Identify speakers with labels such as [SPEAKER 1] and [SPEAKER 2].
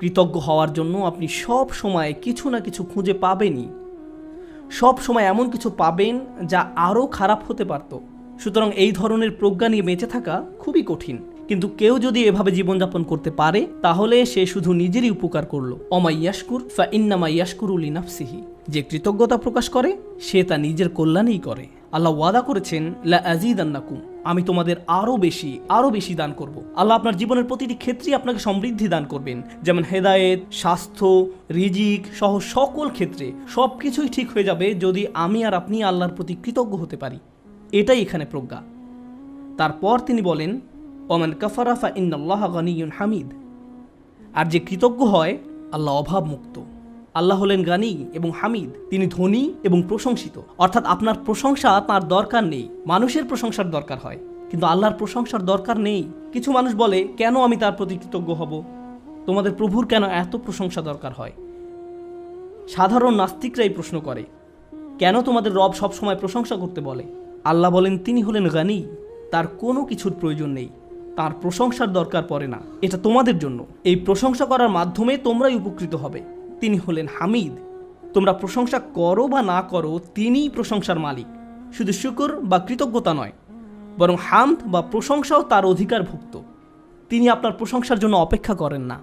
[SPEAKER 1] কৃতজ্ঞ হওয়ার জন্য আপনি সব সময় কিছু না কিছু খুঁজে পাবেনই। সব সময় এমন কিছু পাবেন যা আরও খারাপ হতে পারত। সুতরাং এই ধরনের প্রজ্ঞা নিয়ে বেঁচে থাকা খুবই কঠিন। কিন্তু কেউ যদি এভাবে জীবনযাপন করতে পারে, তাহলে সে শুধু নিজেরই উপকার করল। অমা ইয়াসকুর ফা ইন্নামা ইয়াসকুরুল ইনাফসিহি যে কৃতজ্ঞতা প্রকাশ করে, সে তা নিজের কল্যাণেই করে। আল্লাহ ওয়াদা করেছেন, লা আজিদান্নাকুম আমি তোমাদের আরও বেশি আরও বেশি দান করব। আল্লাহ আপনার জীবনের প্রতিটি ক্ষেত্রেই আপনাকে সমৃদ্ধি দান করবেন। যেমন হেদায়েত, স্বাস্থ্য, রিজিক সহ সকল ক্ষেত্রে সব কিছুই ঠিক হয়ে যাবে যদি আমি আর আপনি আল্লাহর প্রতি কৃতজ্ঞ হতে পারি। এটাই এখানে প্রজ্ঞা। তারপর তিনি বলেন, ওমান কাফারাফা ইন্নাল্লাহ গানিয়ুন হামিদ। আর যে কৃতজ্ঞ হয়, আল্লাহ অভাব মুক্ত আল্লাহ হলেন গানি এবং হামিদ। তিনি ধনী এবং প্রশংসিত। অর্থাৎ আপনার প্রশংসা তার দরকার নেই। মানুষের প্রশংসার দরকার হয়। কিন্তু আল্লাহর প্রশংসার দরকার নেই। কিছু মানুষ বলে, কেন আমি তার প্রতি কৃতজ্ঞ হব? তোমাদের প্রভুর কেন এত প্রশংসা দরকার হয়? সাধারণ নাস্তিকরাই প্রশ্ন করে, কেন তোমাদের রব সবসময় প্রশংসা করতে বলে? আল্লাহ বলেন, তিনি হলেন গানি। তার কোনো কিছুর প্রয়োজন নেই। তার প্রশংসার দরকার পড়ে না। এটা তোমাদের জন্য। এই প্রশংসা করার মাধ্যমে তোমরাই উপকৃত হবে। তিনি হলেন হামিদ। তোমরা প্রশংসা করো বা না করো, তিনিই প্রশংসার মালিক। শুধু শুকর বা কৃতজ্ঞতা নয়, বরং হামদ বা প্রশংসাও তার অধিকারভুক্ত তিনি আপনার প্রশংসার জন্য অপেক্ষা করেন না।